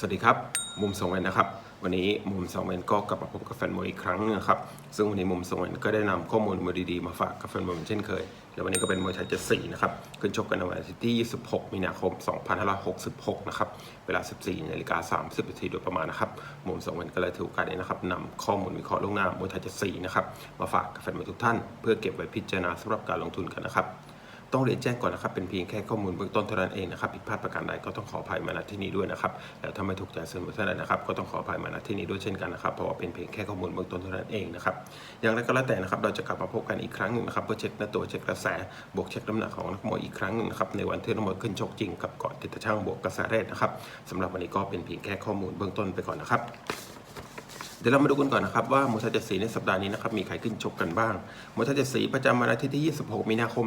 สวัสดีครับ มุมสองเวนนะครับ วันนี้มุมสองเวนก็กลับมาพบกับแฟนมวยอีกครั้งหนึงนะครับ ซึ่งวันนี้มุมสองเวนก็ได้นำข้อมูลมวยดีๆมาฝากกับแฟนมวยเหมือนเช่นเคย และวันนี้ก็เป็นมวยไทยเจ็ดสี่นะครับ ขึ้นชกกันในวันอาทิตย์ที่ 26 มีนาคม 2566 นะครับ เวลา 14นาฬิกา30นาทีโดยประมาณนะครับ มุมสองเวนก็เลยถือโอกาสนี้นะครับนำข้อมูลวิเคราะห์ล่วงหน้ามวยไทยเจ็ดสี่นะครับ มาฝากกับแฟนมวยทุกท่าน เพื่อเก็บไว้พิจารณาสำหรับการลงทุนกันนะครับ ต้องเรียนแจ้งก่อนนะครับ เป็นเพียงแค่ข้อมูลเบื้องต้นเท่านั้นเองนะครับผิดพลาดประการใดก็ต้องขออภัยมาณที่นี้ด้วยนะครับแล้วถ้าไม่ถูกใจเสนอท่านใดนะครับก็ต้องขออภัยมาณที่นี้ด้วยเช่นกันนะครับเพราะว่าเป็นเพียงแค่ข้อมูลเบื้องต้นเท่านั้นเองนะครับอย่างไรก็แล้วแต่นะครับเราจะกลับมาพบกันอีกครั้งหนึ่งนะครับเพื่อเช็คหน้าตัวเช็คกระแสบวกเช็คน้ำหนักของนักมวยอีกครั้งหนึ่งนะครับในวันที่นักมวยขึ้นชกจริงกับเกาะติดตะช่างบวกกระแสเรศนะครับสำหรับวันนี้ก็เป็นเพียงแค่ข้อมูลเบื้องต้นไปก่อนนะครับ เดี๋ยวเรามาดูกันก่อนนะครับว่ามวยไทยเจ็ดสีในสัปดาห์นี้นะครับมีใครขึ้นชกกันบ้างมวยไทยเจ็ดสีประจำวันอาทิตย์ที่ 26 มีนาคม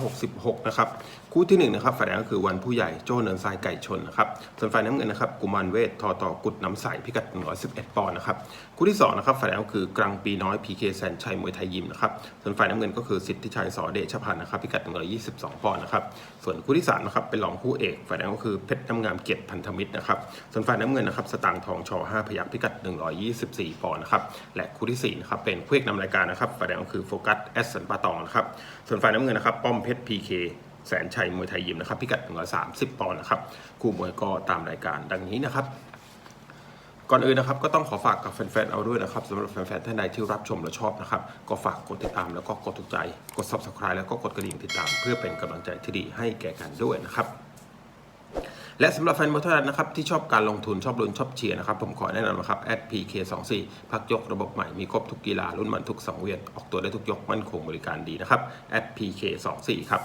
2566 นะครับคู่ที่หนึ่งนะครับฝ่ายแดงก็คือวันผู้ใหญ่โจ้เนินทรายไก่ชนนะครับส่วนฝ่ายน้ำเงินนะครับกุมารเวททอต่อกุดน้ำใสพิกัด 111 ปอนด์นะครับคู่ที่สองนะครับฝ่ายแดงก็คือกลางปีน้อยพีเคแสนชัยมวยไทยยิมนะครับส่วนฝ่ายน้ำเงินก็คือสิทธิชัยสอเดชพันธ์นะครับพิกัด 122 ปอนด์นะครับส่วนคู่ที่สามนะครับเป็นรองคู่เอกฝ่ายแดงก็คือเพชรน้ำงามเกียรติพันธมิตรนะครับส่วนฝ่ายน้ำเงินนะครับสตางค์ทองช5พยัคฆ์พิกัด14ปอนด์นะครับ และคู่ที่สี่นะครับเป็นคู่เอกนำรายการนะครับฝ่ายแดงก็คือโฟกัสแอสสันปาตองนะครับส่วนฝ่ายน้ำเงินนะครับป้อมเพชรพีเคแสนชัยมวยไทยยิมนะครับพิกัด130ปอนด์นะครับคู่มวยก็ตามรายการดังนี้นะครับก่อนอื่นนะครับก็ต้องขอฝากกับแฟนๆเอาด้วยนะครับสำหรับแฟนๆท่านใดที่รับชมและชอบนะครับ ก็ฝากกดติดตามแล้วก็กดถูกใจ กด subscribe แล้วก็กดกระดิ่งติดตาม เพื่อเป็นกำลังใจที่ดีให้แก่กันด้วยนะครับ และสำหรับแฟนมวยท่านนะครับที่ชอบการลงทุนชอบลุ้นชอบเชียร์นะครับผมขอแนะนำนะครับ @pk24 พักยกระบบใหม่มีครบทุกกีฬารุ่นมันทุกสังเวียนออกตัวได้ทุกยกมั่นคงบริการดีนะครับ @pk24 ครับ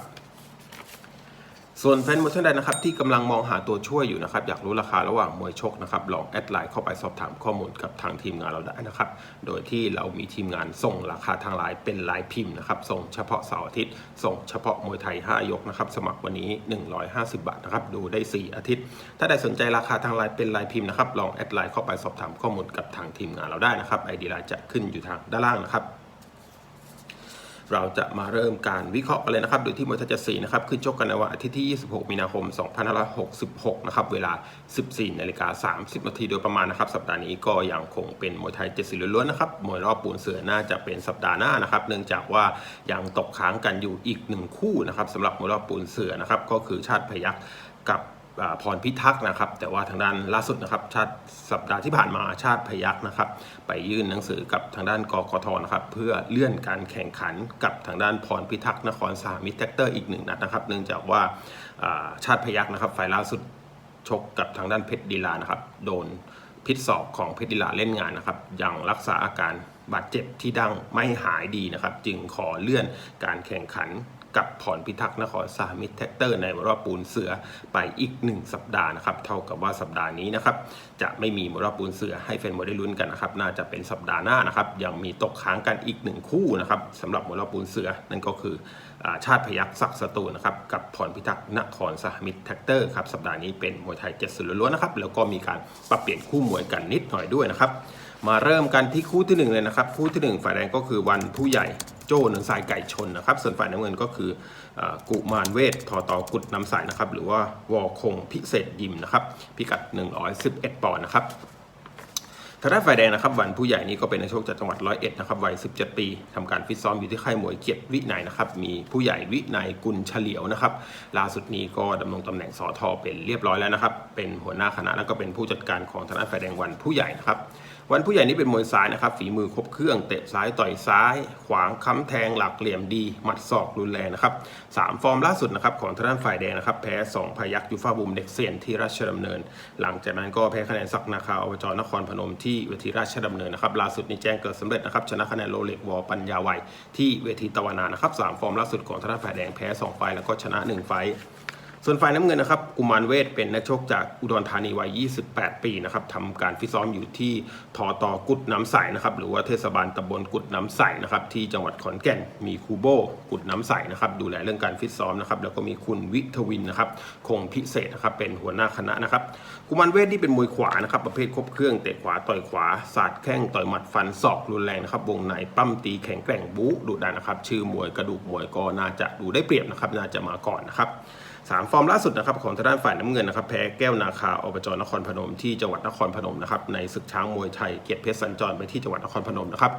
ส่วนแฟนมวยท่านใดนะครับที่กำลังมองหาตัวช่วยอยู่นะครับอยากรู้ราคาระหว่างมวยชกนะครับลองแอดไลน์เข้าไปสอบถามข้อมูลกับทางทีมงานเราได้นะครับโดยที่เรามีทีมงานส่งราคาทางไลน์เป็นไลน์พิมพ์นะครับส่งเฉพาะเสาร์อาทิตย์ ส่งเฉพาะมวยไทย 5 ยกนะครับสมัครวันนี้ 150 บาทนะครับดูได้ 4 อาทิตย์ ถ้าใดสนใจราคาทางไลน์เป็นไลน์พิมพ์นะครับลองแอดไลน์เข้าไปสอบถามข้อมูลกับทางทีมงานเราได้นะครับไอดีไลน์จะขึ้นอยู่ทางด้านล่างนะครับ เราจะมาเริ่มการวิเคราะห์กันเลยนะครับโดยที่มวยไทยเจ็ดสีนะครับขึ้นชกกันในวันอาทิตย์ที่ 26 มีนาคม 2566 นะครับ เวลา 14 นาฬิกา 30 นาทีโดยประมาณนะครับ สัปดาห์นี้ก็ยังคงเป็นมวยไทยเจ็ดสีล้วนๆนะครับ มวยรอบปูนเสือน่าจะเป็นสัปดาห์หน้านะครับ เนื่องจากว่ายังตกค้างกันอยู่อีกหนึ่งคู่นะครับสำหรับมวยรอบปูนเสือนะครับ ก็คือชาติพยักกับ พรพิทักษ์นะครับ แต่ว่าทางด้านล่าสุดนะครับ ชาติสัปดาห์ที่ผ่านมาชาติพยักษ์นะครับ ไปยื่นหนังสือกับทางด้านกกทนะครับ เพื่อเลื่อนการแข่งขันกับทางด้านพรพิทักษ์นครสามิตแท็กเตอร์อีกหนึ่งนัดนะครับ เนื่องจากว่าชาติพยักษ์นะครับไฟล์ล่าสุดชกกับทางด้านเพชรดีลานะครับ โดนพิษศอกของเพชรดีลาเล่นงานนะครับ ยังรักษาอาการบาดเจ็บที่ดั้งไม่หายดีนะครับ จึงขอเลื่อนการแข่งขัน กับพรพิทักษ์นครสามิตรแท็กเตอร์ในรอบปูนเสือไปอีก 1 สัปดาห์นะครับ เท่ากับว่าสัปดาห์นี้นะครับ จะไม่มีรอบปูนเสือให้แฟนมวยได้ลุ้นกันนะครับ น่าจะเป็นสัปดาห์หน้านะครับ ยังมีตกค้างกันอีกหนึ่งคู่นะครับสำหรับรอบปูนเสือนั่นก็คืออชาติพยักษ์ศักสตูนะครับกับพรพิทักษ์นครสามิตรแท็กเตอร์ครับสัปดาห์นี้เป็นมวยไทยเจ็ดสุดล้วนนะครับแล้วก็มีการปรับเปลี่ยนคู่มวยกันนิดหน่อยด้วยนะครับมาเริ่มกันที่คู่ที่หนึ่งเลยนะครับ คู่ที่หนึ่งฝ่ายแดงก็คือวันผู้ใหญ่ โจ้เนินทรายไก่ชนนะครับ ส่วนฝ่ายน้ำเงินก็คืออกุมารเวททอตอกุดน้ำใสนะครับ หรือว่าวอคงพิเศษยิมนะครับ พิกัด 111 ปอนด์นะครับทางด้านฝ่ายแดงนะครับวันผู้ใหญ่นี่ก็เป็นนักชกจากจังหวัดร้อยเอ็ดนะครับวัย 17 ปีทำการฟิตซ้อมอยู่ที่ค่ายมวยเกียรติวินัยนะครับมีผู้ใหญ่วินัยกุลเฉลียวนะครับล่าสุดนี้ก็ดำรงตำแหน่งสอทอเป็นเรียบร้อยแล้วนะครับเป็นหัวหน้าคณะแล้วก็เป็นผู้จัดการของทางด้านฝ่ายแดงวันผู้ใหญ่นะครับ วันผู้ใหญ่นี่เป็นมวยซ้ายนะครับ ฝีมือครบเครื่อง เตะซ้ายต่อยซ้าย ขวางค้ำแทงหลักเหลี่ยมดี หมัดศอกรุนแรงนะครับสามฟอร์มล่าสุดนะครับของทางด้านฝ่ายแดงนะครับ แพ้สองพยักยูฟาบุมเด็กเซียนที่ราชดำเนิน หลังจากนั้นก็แพ้คะแนนศักนาคาอบจนครพนมที่เวทีราชดำเนินนะครับล่าสุดนี้แจ้งเกิดสำเร็จนะครับชนะคะแนนโรเล็กวอปัญญาไวที่เวทีตะวันนานะครับสามฟอร์มล่าสุดของทางด้านฝ่ายแดงแพ้สองไฟล์แล้วก็ชนะหนึ่งไฟล์ ส่วนฝ่ายน้ำเงินนะครับกุมารเวทเป็นนักชกจากอุดรธานีวัย 28 ปีนะครับทำการฟิตซ้อมอยู่ที่ทอตอกุดน้ำใสนะครับหรือว่าเทศบาลตำบลกุดน้ำใสนะครับที่จังหวัดขอนแก่นมีคูโบกุดน้ำใสนะครับดูแลเรื่องการฟิตซ้อมนะครับแล้วก็มีคุณวิทวินนะครับคงพิเศษนะครับเป็นหัวหน้าคณะนะครับกุมารเวทที่เป็นมวยขวานะครับประเภทครบเครื่องเตะขวาต่อยขวาสาดแข้งต่อยหมัดฟันศอกรุนแรงนะครับวงในปั้มตีแข็งแกร่งบู๊ดุดันนะครับชื่อมวยกระดูกมวยก็น่าจะดูได้เปรียบนะครับน่าจะมาก่อนนะครับ สามฟอร์มล่าสุดนะครับของทางด้านฝ่ายน้ำเงินนะครับแพ้แก้วนาคาอบจนครพนมที่จังหวัดนครพนมนะครับในศึกช้างมวยไทยเกียรติเพชรสัญจรไปที่จังหวัดนครพนมนะครับ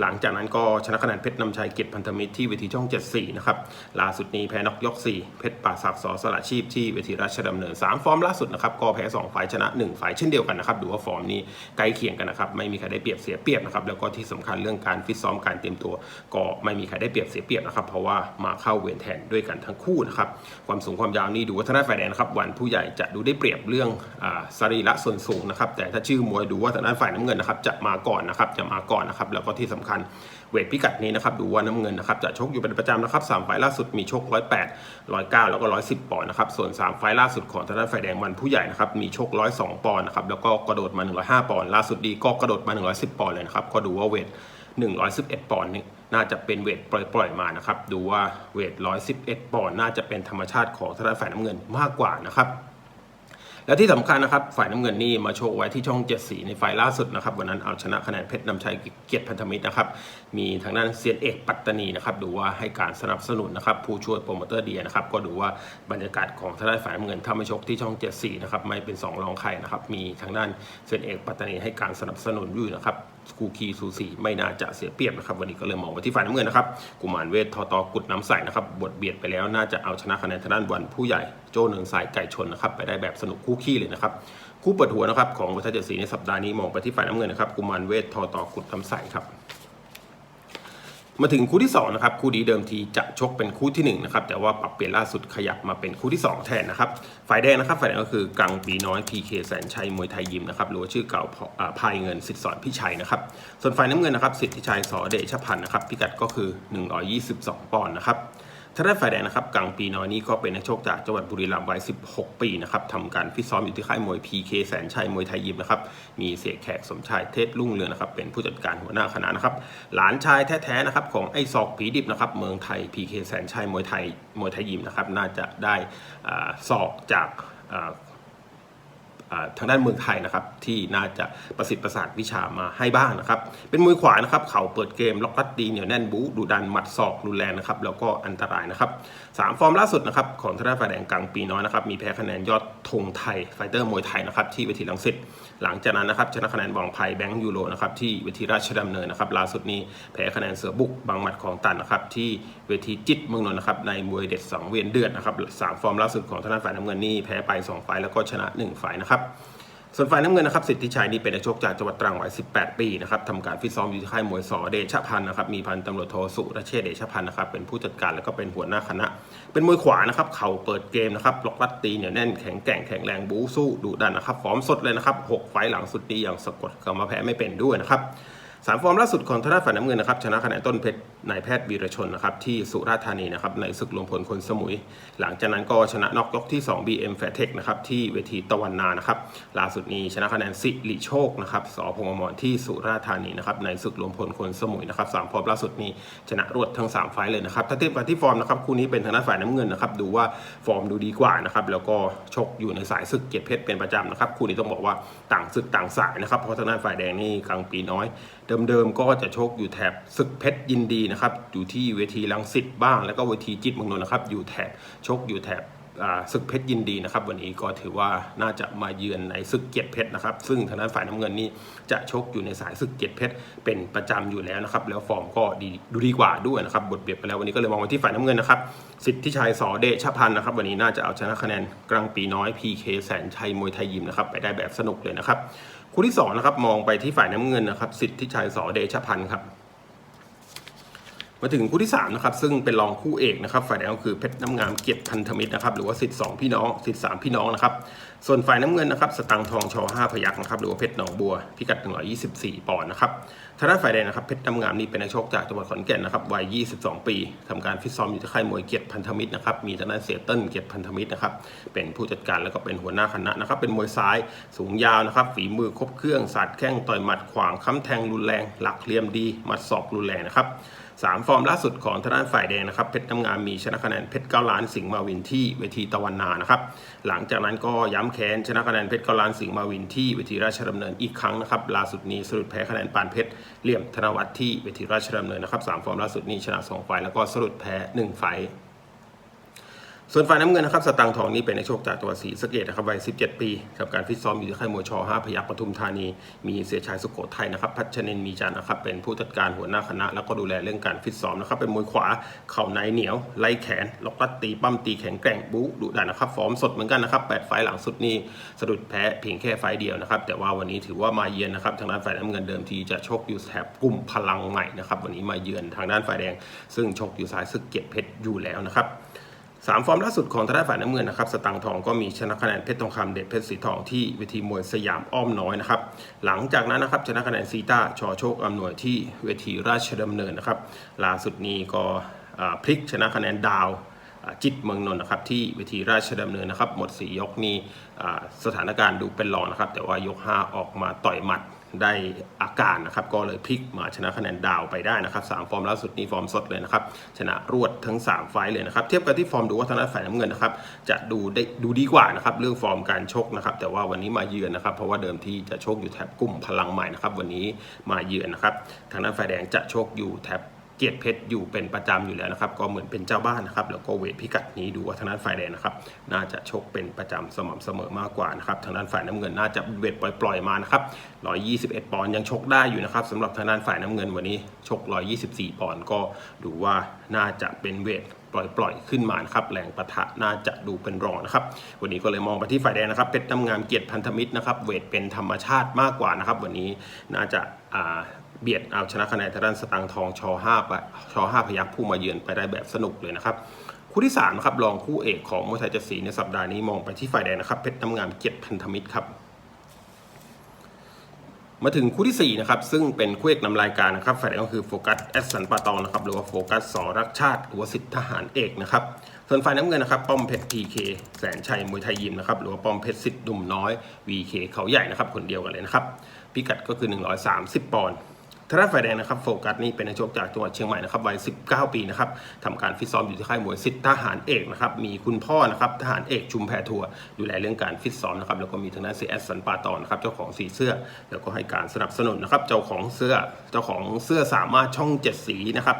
หลังจากนั้นก็ชนะคะแนนเพชรนำชัยเกียรติพันธมิตรที่เวทีช่อง 74 นะครับล่าสุดนี้แพ้นอกยก 4 เพชรป่าศักดิ์สอสละชีพที่เวทีราชดำเนิน 3 ฟอร์มล่าสุดนะครับก็แพ้ 2 ฝ่ายชนะ 1 ฝ่ายเช่นเดียวกันนะครับดูว่าฟอร์มนี้ใกล้เคียงกันนะครับไม่มีใครได้เปรียบเสียเปรียบนะครับแล้วก็ที่สำคัญเรื่องการฟิตซ้อมการเตรียมตัว ก็ไม่มีใครได้เปรียบเสียเปรียบนะครับเพราะว่ามาเข้าเวรแทนด้วยกันทั้งคู่นะครับความสูงความยาวนี่ดูว่าทางด้านฝ่ายแดงนะครับวันผู้ใหญ่จะดูได้เปรียบเรื่องอสรีระส่วนสูงนะครับแต่ถ้าชื่อมวยดูว่าทางด้านฝ่ายน้ำเงินนะครับจะมาก่อนนะครับจะมาก่อนนะครับแล้วก็ที่สำคัญเวทพิกัดนี้นะครับดูว่าน้ำเงินนะครับจะชกอยู่เป็นประจำนะครับสามไฟล์ล่าสุดมีชก108 109แล้วก็110ปอนด์นะครับส่วน3ไฟล์ล่าสุดของทางด้านฝ่ายแดงวันผู้ใหญ่นะครับมีชก102ปอนด์นะครับแล้วก็กระโดดมา105ปอนด์ล่าสุดดีก็กระโดดมา110ปอนด์เลยนะครับก็ดูว่าเวท 111 ปอนด์นี่น่าจะเป็นเวทปล่อยๆมานะครับ ดูว่าเวท 111 ปอนด์น่าจะเป็นธรรมชาติของทางด้านฝ่ายน้ำเงินมากกว่านะครับและที่สำคัญนะครับ ฝ่ายน้ำเงินนี่มาโชว์ไว้ที่ช่องเจ็ดสีในไฟล์ล่าสุดนะครับ วันนั้นเอาชนะคะแนนเพชรนำชัยเกียรติพันธมิตรนะครับ มีทางด้านเซียนเอกปัตตานีนะครับ ดูว่าให้การสนับสนุนนะครับ ผู้ช่วยโปรโมเตอร์เดียนะครับ ก็ดูว่าบรรยากาศของทางด้านฝ่ายน้ำเงินถ้ามาชกที่ช่องเจ็ดสีนะครับ ไม่เป็นสองรองใครนะครับ มีทางด้านเซียนเอกปัตตานีให้การสนับสนุนอยู่นะครับ คูคีสูสีไม่น่าจะเสียเปรียบนะครับวันนี้ก็เลยมองไปที่ฝ่ายน้ำเงินนะครับกุมารเวททอตอกุดน้ำใสนะครับบทเบียดไปแล้วน่าจะเอาชนะคะแนนทางด้านวันผู้ใหญ่โจ้เนืองสายไก่ชนนะครับไปได้แบบสนุกคู่ขี้เลยนะครับคู่เปิดหัวนะครับของวัฒนเจดสีในสัปดาห์นี้มองไปที่ฝ่ายน้ำเงินนะครับกุมารเวททอตอกุดน้ำใสครับ มาถึงคู่ที่2นะครับคู่นี้เดิมทีจะชกเป็นคู่ที่1นะครับแต่ว่าปรับเปลี่ยนล่าสุดขยับมาเป็นคู่ที่ 2 แทนนะครับฝ่ายแดงนะครับฝ่ายแดงก็คือกังปีน้อย PK แสนชัยมวยไทยยิมนะครับหรือว่าชื่อเก่าพายเงินสิทธิสอนพิชัยนะครับส่วนฝ่ายน้ำเงินนะครับสิทธิชัยสอเดชพันธ์นะครับพิกัดก็คือ 122 ปอนด์นะครับ ถ้าได้ฝ่ายแดงนะครับกังปีน้อยนี่ก็เป็นนักชกจากจังหวัดบุรีรัมย์วัย 16 ปีนะครับทำการฟิตซ้อมอยู่ที่ค่ายมวย PK แสนชัยมวยไทยยิมนะครับ มีเสียแขกสมชายเทพรุ่งเรืองนะครับ เป็นผู้จัดการหัวหน้าคณะนะครับ หลานชายแท้ๆนะครับของไอ้ศอกผีดิบนะครับ เมืองไทย PK แสนชัยมวยไทยมวยไทยยิมนะครับ น่าจะได้อ่าศอกจาก ทางด้านเมืองไทยนะครับที่น่าจะประสิทธิ์ประสาทวิชามาให้บ้างนะครับ เป็นมวยขวานะครับเข่าเปิดเกมล็อกรัดดีเหนียวแน่นบู๊ดุดันหมัดศอกรุนแรงนะครับแล้วก็อันตรายนะครับสามฟอร์มล่าสุดนะครับของทางด้านฝ่ายแดงกังปีน้อยนะครับมีแพ้คะแนนยอดธงไทยไฟเตอร์มวยไทยนะครับที่เวทีลังสิตหลังจากนั้นนะครับชนะคะแนนบองไพแบงค์ยูโรนะครับที่เวทีราชดำเนินนะครับล่าสุดนี้แพ้คะแนนเสือบุกบางหมัดของตันนะครับที่เวทีจิตเมืองนนท์นะครับในมวยเด็ดสังเวียนเดือดนะครับสามฟอร์มล่าสุดของทางด้านฝ่ายน้ำเงินนี่แพ้ไปสองไฟแล้วก็ชนะหนึ่งไฟนะครับส่วนฝ่ายน้ำเงินนะครับสิทธิชัยนี่เป็นนักชกจากจังหวัดตรังวัย 18 ปีนะครับทำการฟิตซ้อมอยู่ที่ค่ายมวยสอเดชพันธ์นะครับมีพันตำรวจโทสุรเชษเดชพันธ์นะครับเป็นผู้จัดการแล้วก็เป็นหัวหน้าคณะ เป็นมวยขวานะครับเข่าเปิดเกมนะครับล็อกรัดตีเหนียวแน่นแข็งแกร่งแข็งแรงบู๊สู้ดุดันนะครับฟอร์มสดเลยนะครับหกไฟล์หลังสุดนี้อย่างสะกดกรรมาแพ้ไม่เป็นด้วยนะครับ สามฟอร์มล่าสุดของทางด้าฝ่ายน้ำเงินนะครับชนะคะแนนต้นเพชรนายแพทย์วีรชนนะครับที่สุราษฎร์ธานีนะครับในศึกรวมพลคนสมุย หลังจากนั้นก็ชนะน็อกยกที่ 2 BM f a i r t e c h นะครับที่เวทีตะวันนานะครับล่าสุดนี้ชนะคะแนนสิริโชคนะครับสพงอมรที่สุราษฎร์ธานีนะครับในศึกรวมพลคนสมุยนะครับสามฟอร์มล่าสุดนี้ชนะรวดทั้ง 3 ไฟเลยนะครับถ้าเทียบกันที่ฟอร์มนะครับคู่นี้เป็นทางด้าฝ่ายน้ำเงินนะครับดูว่าฟอร์มดูดีกว่านะครับแล้วก็ชกอยู่ในสายศึกเกียรติเพชรเป็นประจำนะครับคู่นี้ต้องบอกว่าต่างศึกต่างสายนะครับเพราะทางด้านฝ่ายแดงนี่กลางปีน้อยเดิมๆก็จะชกอยู่แถบศึกเพชรยินดีนะครับอยู่ที่เวทีลังสิตบ้าง แล้วก็เวทีจิตมืองนนนะครับอยู่แถบชกอยู่แถบศึกเพชรยินดีนะครับ วันนี้ก็ถือว่าน่าจะมาเยือนในศึกเกียรติเพชรนะครับ ซึ่งทางด้านฝ่ายน้ำเงินนี่จะชกอยู่ในสายศึกเกียรติเพชรเป็นประจำอยู่แล้วนะครับ แล้วฟอร์มก็ดีดูดีกว่าด้วยนะครับ บทเบียดไปแล้ววันนี้ก็เลยมองไปที่ฝ่ายน้ำเงินนะครับ สิทธิชัยสอเดชพันธ์นะครับ วันนี้น่าจะเอาชนะคะแนนกลางปีน้อย PK แสนชัยมวยไทยยิมนะครับไปได้แบบสนุกเลยนะครับ คู่ที่สองนะครับมองไปที่ฝ่ายน้ำเงินนะครับสิทธิชัยสอเดชพันธ์ครับ มาถึงคู่ที่3นะครับซึ่งเป็นรองคู่เอกนะครับฝ่ายแดงก็คือเพชรน้ำงามเกียรติพันธมิตรนะครับหรือว่าสิทธิ์สองพี่น้องสิทธิ์สามพี่น้องนะครับส่วนฝ่ายน้ำเงินนะครับสตังทองชอห้าพยักนะครับหรือว่าเพชรหนองบัวพิกัด 124 ปอนด์นะครับทางด้านฝ่ายแดงนะครับเพชรน้ำงามนี่เป็นนักชกจากจังหวัดขอนแก่นนะครับวัย 22 ปีทำการฟิตซ้อมอยู่ที่ค่ายมวยเกียรติพันธมิตรนะครับมีทางด้านเสียเติ้ลเกียรติพันธมิตรนะครับเป็นผู้จัดการแล้วก็เป็นหัวหน้าคณะนะครับเป็นมวยซ้ายสูงยาวนะครับฝีมือครบเครื่องสาดแข้งต่อยหมัดขวางค้ำแทงรุนแรง หลักเหลี่ยมดีหมัดศอกรุนแรงนะครับ สามฟอร์มล่าสุดของทางด้านฝ่ายแดงนะครับเพชรน้ำงามมีชนะคะแนนเพชรเก้าล้านสิงห์มาวินที่เวทีตะวันนานะครับหลังจากนั้นก็ย้ำแค้นชนะคะแนนเพชรเก้าล้านสิงห์มาวินที่เวทีราชดำเนินอีกครั้งนะครับล่าสุดนี้สรุปแพ้คะแนนปานเพชรเหลี่ยมธนวัฒน์ที่เวทีราชดำเนินนะครับสามฟอร์มล่าสุดนี้ชนะสองไฟแล้วก็สรุปแพ้หนึ่งไฟ ส่วนฝ่ายน้ำเงินนะครับสตังค์ทองนี่เป็นในกโชคจากจังหวัดศรีสะเกดนะครับวัย 17 ปีกับการฟิตซ้อมอยู่ที่ค่ายมวยช5พยัคฆ์ปทุมธานี มีเสียชายสุโขทัยนะครับพัชเนนมีจันนะครับเป็นผู้จัดการหัวหน้าคณะ แล้วก็ดูแลเรื่องการฟิตซ้อมนะครับเป็นมวยขวาเข่าในเหนียว ไล่แขนล็อกลัดตีปั้มตีแข็งแกร่งบู๊ดุดันนะครับฟอร์มสดเหมือนกันนะครับ8ไฟหลังสุดนี่สะดุดแพ้เพียงแค่ไฟเดียวนะครับแต่ว่าวันนี้ถือว่ามาเยือนนะครับทางด้านฝ่ายน้ำเงินเดิมทีจะชกอยู่แถบกลุ่มพลังใหม่นะครับวันนี้มาเยือนทางด้านฝ่ายแดง ซึ่งชกอยู่สายศึกเกียรติเพชรอยู่แล้วนะครับ สามฟอร์มล่าสุดของทางด้านฝ่ายน้ำเงินนะครับสตังทองก็มีชนะคะแนนเพชรทองคำเด็ดเพชรสีทองที่เวทีมวยสยามอ้อมน้อยนะครับหลังจากนั้นนะครับชนะคะแนนซีต้าชอโชคอำนวยที่เวทีราชดำเนินนะครับล่าสุดนี้ก็พลิกชนะคะแนนดาวจิตเมืองนนท์นะครับที่เวทีราชดำเนินนะครับหมดสียกนี้อ่สถานการณ์ดูเป็นรองนะครับแต่ว่ายก 5 ออกมาต่อยหมัด ได้อาการนะครับก็เลยพลิกมาชนะคะแนนดาวไปได้นะครับสามฟอร์มล่าสุดนี้ฟอร์มสดเลยนะครับชนะรวดทั้ง 3 ไฟล์เลยนะครับเทียบกับที่ฟอร์มดูว่าทางด้านฝ่ายน้ำเงินนะครับจะดูได้ดูดีกว่านะครับเรื่องฟอร์มการชกนะครับแต่ว่าวันนี้มาเยือนนะครับเพราะว่าเดิมทีจะชกอยู่แถบกลุ่มพลังใหม่นะครับวันนี้มาเยือนนะครับทางด้านฝ่ายแดงจะชกอยู่แถบ เกียรติเพชรอยู่เป็นประจำอยู่แล้วนะครับ ก็เหมือนเป็นเจ้าบ้านนะครับ แล้วก็เวทพิกัดนี้ดูว่าทางด้านฝ่ายแดงนะครับ น่าจะชกเป็นประจำสม่ำเสมอมากกว่านะครับ ทางด้านฝ่ายน้ำเงินน่าจะเวทปล่อยๆมานะครับ 121 ปอนด์ยังชกได้อยู่นะครับสำหรับทางด้านฝ่ายน้ำเงินวันนี้ชก 124 ปอนด์ก็ดูว่าน่าจะเป็นเวทปล่อยๆขึ้นมานะครับแรงปะทะน่าจะดูเป็นรองนะครับ วันนี้ก็เลยมองไปที่ฝ่ายแดงนะครับเพชรน้ำงามเกียรติพันธมิตรนะครับ เวทเป็นธรรมชาติมากกว่านะครับ วันนี้น่าจะอ่า เบียดเอาชนะคะแนนทางด้านสตังทองช5ไปช5พยัคฆ์ผู้มาเยือนไปได้แบบสนุกเลยนะครับ คู่ที่3นะครับรองคู่เอกของมวยไทยเจ็ดสีในสัปดาห์นี้มองไปที่ฝ่ายแดงนะครับเพชรน้ำงามเกียรติพันธมิตรครับมาถึงคู่ที่4นะครับซึ่งเป็นคู่เอกนำรายการนะครับฝ่ายแดงก็คือโฟกัสแอสสันปาตองนะครับหรือว่าโฟกัสสอรักชาติหรือว่าสิทธิทหารเอกนะครับส่วนฝ่ายน้ำเงินนะครับป้อมเพชรพีเคแสนชัยมวยไทยยิมนะครับหรือว่าป้อมเพชรสิทธิ์ดุมน้อย VK เขาใหญ่นะครับคนเดียวกันเลยนะครับพิกัดก็คือ 130 ปอนด์ ทางด้านฝ่ายแดงนะครับโฟกัสนี่เป็นนักชกจากจังหวัดเชียงใหม่นะครับวัย 19 ปีนะครับทำการฟิตซ้อมอยู่ที่ค่ายมวยสิทธิทหารเอกนะครับมีคุณพ่อนะครับทหารเอกชุมแพทัวดูแลเรื่องการฟิตซ้อมนะครับแล้วก็มีทางด้านเสียแอสสันปาตอนนะครับเจ้าของสีเสื้อ แล้วก็ให้การสนับสนุนนะครับเจ้าของเสื้อเจ้าของเสื้อสามารถช่องเจ็ดสีนะครับ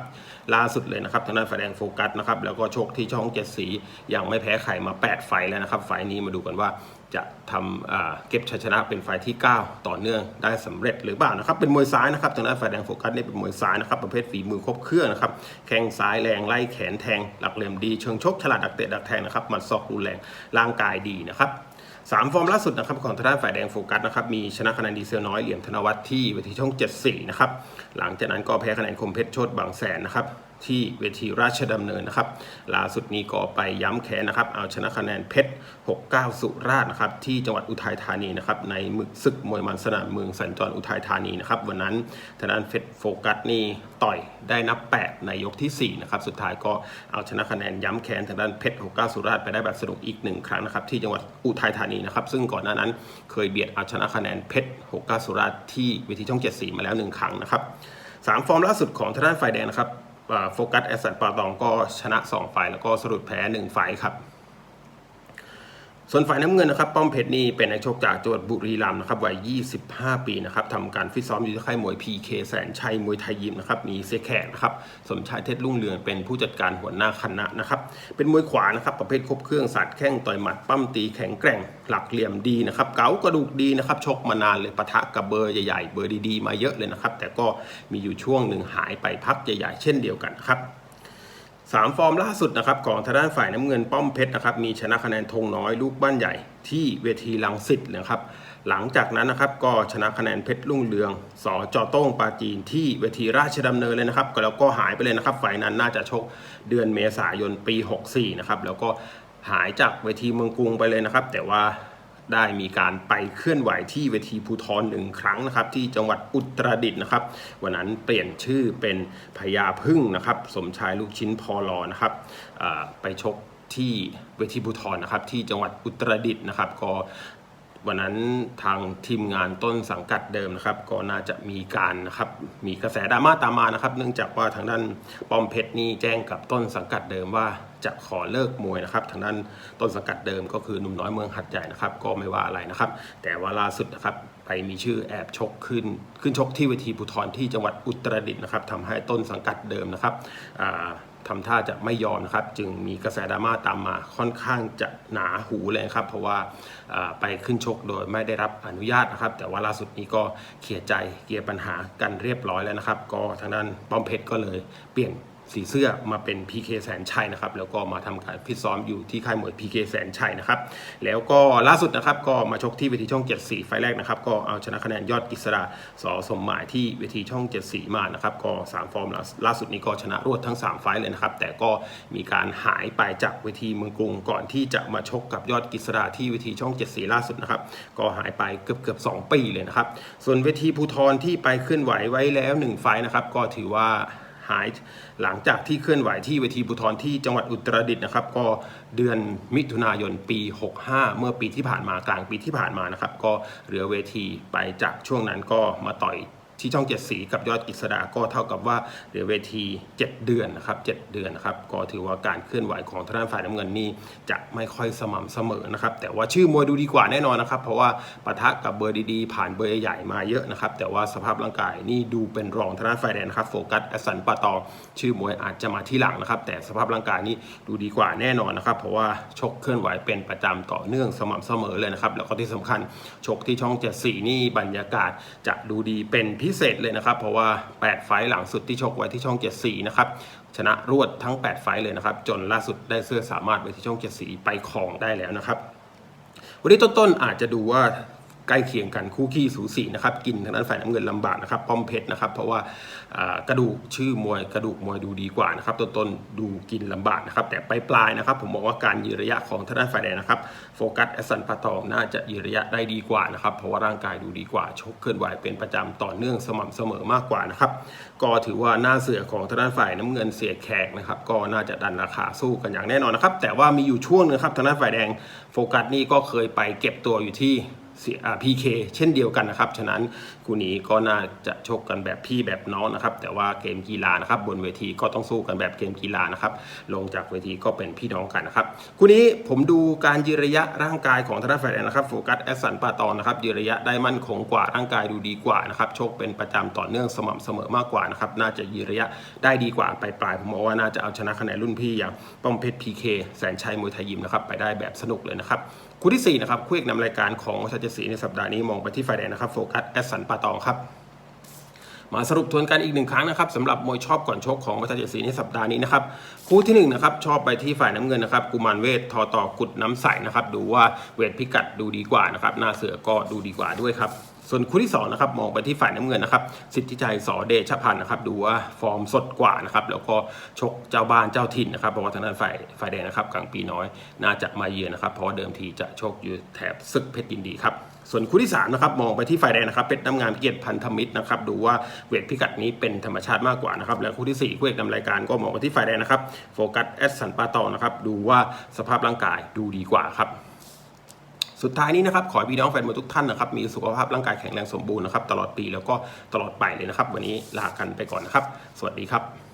ล่าสุดเลยนะครับทางด้านฝ่ายแดงโฟกัสนะครับแล้วก็โชคที่ช่องเจ็ดสียังไม่แพ้ใครมา 8 ไฟแล้วนะครับไฟนี้มาดูกันว่า จะทำเก็บชัยชนะเป็นไฟที่ 9 ต่อเนื่องได้สำเร็จหรือเปล่านะครับเป็นมวยซ้ายนะครับทางด้านฝ่ายแดงโฟกัสนี่เป็นมวยซ้ายนะครับประเภทฝีมือครบเครื่องนะครับแข้งซ้ายแรงไล่แขนแทงหลักเหลี่ยมดีเชิงชกฉลาดดักเตะดักแทงนะครับหมัดศอกรุนแรงร่างกายดีนะครับสามฟอร์มล่าสุดนะครับของทางด้านฝ่ายแดงโฟกัสนะครับมีชนะคะแนนดีเซลน้อยเหลี่ยมธนวัฒน์ที่เวทีช่อง 74 นะครับหลังจากนั้นก็แพ้คะแนนคมเพชรโชตบางแสนนะครับ ที่เวทีราชดำเนินนะครับล่าสุดนี้ก็ไปย้ำแค้นนะครับ เอาชนะคะแนนเพชร 69 สุราษฎร์นะครับ ที่จังหวัดอุทัยธานีนะครับ ในมึกศึกมวยมันสนามเมืองสัญจรอุทัยธานีนะครับ วันนั้นทางด้านเฟชโฟกัสนี่ต่อยได้นับ 8 ในยกทีสี่ 4 นะครับ สุดท้ายก็เอาชนะคะแนนย้ำแค้นทางด้านเพชร 69 สุราษฎร์ไปได้แบบสนุกอีกหนึ่งครั้งนะครับ ที่จังหวัดอุทัยธานีนะครับ ซึ่งก่อนหน้านั้นเคยเบียดเอาชนะคะแนนเพชร 69 สุราษฎร์ที่เวทีช่อง74มาแล้วหนึ่งครั้งนะครับสามฟอร์มล่าสุดของทางด้านฝ่ายแดงนะครับ โฟกัสแอสสันปาตองก็ชนะ2ไฟล์แล้วก็สรุปแพ้1ไฟล์ครับ ส่วนฝ่ายน้ำเงินนะครับป้อมเพชรนี่เป็นนักชกจากจังหวัดบุรีรัมย์นะครับวัย 25 ปีนะครับทำการฟิตซ้อมอยู่ที่ค่ายมวย PK แสนชัยมวยไทยยิมนะครับมีเสยแขกนะครับสมชายเทศรุ่งเรืองเป็นผู้จัดการหัวหน้าคณะนะครับเป็นมวยขวานะครับประเภทครบเครื่องสัตว์แข้งต่อยหมัดปั้มตีแข็งแกร่งหลักเหลี่ยมดีนะครับเก๋ากระดูกดีนะครับชกมานานเลยปะทะกับเบอร์ใหญ่ๆเบอร์ดีๆมาเยอะเลยนะครับแต่ก็มีอยู่ช่วงหนึ่งหายไปพักใหญ่ๆ เช่นเดียวกันครับ สามฟอร์มล่าสุดนะครับของทางด้านฝ่ายน้ำเงินป้อมเพชรนะครับมีชนะคะแนนธงน้อยลูกบ้านใหญ่ที่เวทีลังสิตนะครับ หลังจากนั้นนะครับก็ชนะคะแนนเพชรรุ่งเรืองสอจอโต้งปาจีนที่เวทีราชดำเนินเลยนะครับแล้วก็หายไปเลยนะครับ ฝ่ายนั้นน่าจะชกเดือนเมษายนปี 64นะครับแล้วก็หายจากเวทีเมืองกรุงไปเลยนะครับ แต่ว่า ได้มีการไปเคลื่อนไหวที่เวทีภูทรหนึ่งครั้งนะครับที่จังหวัดอุตรดิตถ์นะครับ วันนั้นเปลี่ยนชื่อเป็นพญาพึ่งนะครับ สมชายลูกชิ้นพอลอนะครับไปชกที่เวทีภูทรนะครับที่จังหวัดอุตรดิตถ์นะครับก็วันนั้นทางทีมงานต้นสังกัดเดิมนะครับ ก็น่าจะมีการนะครับมีกระแสดราม่าตามมานะครับ เนื่องจากว่าทางด้านป้อมเพชรนี่แจ้งกับต้นสังกัดเดิมว่า จะขอเลิกมวยนะครับทางด้านต้นสังกัดเดิมก็คือหนุ่มน้อยเมืองหัดใหญ่นะครับ ก็ไม่ว่าอะไรนะครับ แต่ว่าล่าสุดนะครับไปมีชื่อแอบชกขึ้น ขึ้นชกที่เวทีภูทรที่จังหวัดอุตรดิตถ์นะครับทำให้ต้นสังกัดเดิมนะครับทำท่าจะไม่ยอมนะครับ จึงมีกระแสดราม่าตามมาค่อนข้างจะหนาหูเลยครับ เพราะว่าอ่าไปขึ้นชกโดยไม่ได้รับอนุญาตนะครับ แต่ว่าล่าสุดนี้ก็เคลียร์ใจเคลียร์ปัญหากันเรียบร้อยแล้วนะครับ ก็ทางด้านป้อมเพชรก็เลยเปลี่ยน สีเสื้อมาเป็น PK แสนชัยนะครับแล้วก็มาทำการฟิซ้อมอยู่ที่ค่ายมวย PK แสนชัยนะครับแล้วก็ล่าสุดนะครับก็มาชกที่เวทีช่อง 74 ไฟแรกนะครับก็เอาชนะคะแนนยอดกิษดาสอสมหมายที่เวทีช่อง 74 มานะครับก็ 3 ฟอร์มล่าล่าสุดนี้ก็ชนะรวดทั้ง 3 ไฟเลยนะครับแต่ก็มีการหายไปจากเวทีเมืองกรุงก่อนที่จะมาชกกับยอดกิษดาที่เวทีช่อง 74 ล่าสุดนะครับก็หายไปเกือบเกือบ2ปีเลยนะครับส่วนเวทีภูทรที่ไปเคลื่อนไหวไว้แล้ว 1 ไฟนะครับก็ถือว่า หายหลังจากที่เคลื่อนไหวที่เวทีบุทรที่จังหวัดอุตรดิตถ์นะครับ ก็เดือนมิถุนายนปี 65 เมื่อปีที่ผ่านมากลางปีที่ผ่านมานะครับ ก็เหลือเวทีไปจากช่วงนั้นก็มาต่อย ที่ช่องเจ็ดสีกับยอดกฤษดาก็เท่ากับว่าเหลือเวที 7 เดือนนะครับ7เดือนนะครับก็ถือว่าการเคลื่อนไหวของทางด้านฝ่ายน้ำเงินนี่จะไม่ค่อยสม่ำเสมอนะครับแต่ว่าชื่อมวยดูดีกว่าแน่นอนนะครับเพราะว่าปะทะกับเบอร์ดีๆ ผ่านเบอร์ใหญ่มาเยอะนะครับแต่ว่าสภาพร่างกายนี่ดูเป็นรองทางด้านฝ่ายแดงนะครับโฟกัสอสันปะตองชื่อมวยอาจจะมาที่หลังนะครับแต่สภาพร่างกายนี่ดูดีกว่าแน่นอนนะครับเพราะว่าชกเคลื่อนไหวเป็นประจำต่อเนื่องสม่ำเสมอเลยนะครับแล้วก็ที่สำคัญชกที่ช่อง74นี่บรรยากาศจะดูดีเป็นพิิเศษเลยนะครับ เพราะว่า 8 ไฟล์หลังสุดที่ชกไว้ที่ช่อง 74 นะครับ ชนะรวดทั้ง 8 ไฟล์เลยนะครับ จนล่าสุดได้เสื้อสามารถไปที่ช่อง 74 ไปครองได้แล้วนะครับ วันนี้ต้นๆอาจจะดูว่า ใกล้เคียงกันคู่ขี้สูสีนะครับกินทางด้านฝ่ายน้ำเงินลำบากนะครับป้อมเพชรนะครับเพราะว่ากระดูกชื่อมวยกระดูกมวยดูดีกว่านะครับต้นดูกินลำบากนะครับแต่ปลายนะครับผมบอกว่าการยืนระยะของทางด้านฝ่ายแดงนะครับโฟกัสแอสันปาตองน่าจะยืนระยะได้ดีกว่านะครับเพราะว่าร่างกายดูดีกว่าชกเคลื่อนไหวเป็นประจำต่อเนื่องสม่ำเสมอมากกว่านะครับก็ถือว่าหน้าเสือของทางด้านฝ่ายน้ำเงินเสียแขกนะครับก็น่าจะดันราคาสู้กันอย่างแน่นอนนะครับแต่ว่ามีอยู่ช่วงนึงครับทางด้านฝ่ายแดงโฟกัสนี่ก็เคยไปเก็บตัวอยู่ที่ พีเคเช่นเดียวกันนะครับ ฉะนั้นคู่นี้ก็น่าจะชกกันแบบพี่แบบน้องนะครับ แต่ว่าเกมกีฬานะครับ บนเวทีก็ต้องสู้กันแบบเกมกีฬานะครับ ลงจากเวทีก็เป็นพี่น้องกันนะครับคู่นี้ผมดูการยืนระยะร่างกายของธนาฝ่ายแดงนะครับ โฟกัสแอสสันปาตอนนะครับยืนระยะได้มั่นคงกว่าร่างกายดูดีกว่านะครับชกเป็นประจำต่อเนื่องสม่ำเสมอมากกว่านะครับ น่าจะยืนระยะได้ดีกว่าไปปลายๆผมมองว่าน่าจะเอาชนะคะแนนรุ่นพี่อย่างป้อมเพชรพีเคแสนชัยมวยไทยยิมนะครับไปได้แบบสนุกเลยนะครับ คู่ที่4นะครับคู่เอกนำรายการของวัชรเจดสีในสัปดาห์นี้มองไปที่ฝ่ายแดงนะครับโฟกัสแอสสันปาตองครับมาสรุปทวนกันอีกหนึ่งครั้งนะครับสำหรับมวยชอบก่อนชกของวัชเจศีในสัปดาห์นี้นะครับคู่ที่1นงนะครับชอบไปที่ฝ่ายน้ำเงินนะครับกุมารเวททอต่อกุดน้ำใสนะครับดูว่าเวทพิกัดดูดีกว่านะครับหน้าเสือก็ดูดีกว่าด้วยครับ ส่วนคู่ที่2นะครับมองไปที่ฝ่ายน้ำเงินนะครับสิทธิชัยสอเดชพันธ์นะครับดูว่าฟอร์มสดกว่านะครับแล้วก็ชกเจ้าบ้านเจ้าถิ่นนะครับเพราะว่าทางด้านฝ่ายฝ่ายแดงนะครับกลางปีน้อยน่าจะมาเยือนนะครับเพราะว่าเดิมทีจะชกอยู่แถบศึกเพชรยินดีครับส่วนคู่ที่3นะครับมองไปที่ฝ่ายแดงนะครับเป็นน้ำงานเกียรติพันธมิตรนะครับดูว่าเวทพิกัดนี้เป็นธรรมชาติมากกว่านะครับและคู่ที่4คู่เอกนำรายการก็มองไปที่ฝ่ายแดงนะครับโฟกัสแอสสันปาตองนะครับดูว่าสภาพร่างกายดูดีกว่าครับ สุดท้ายนี้นะครับขอพี่น้องแฟนมวยทุกท่านนะครับมีสุขภาพร่างกายแข็งแรงสมบูรณ์นะครับตลอดปีแล้วก็ตลอดไปเลยนะครับ วันนี้ลากันไปก่อนนะครับ สวัสดีครับ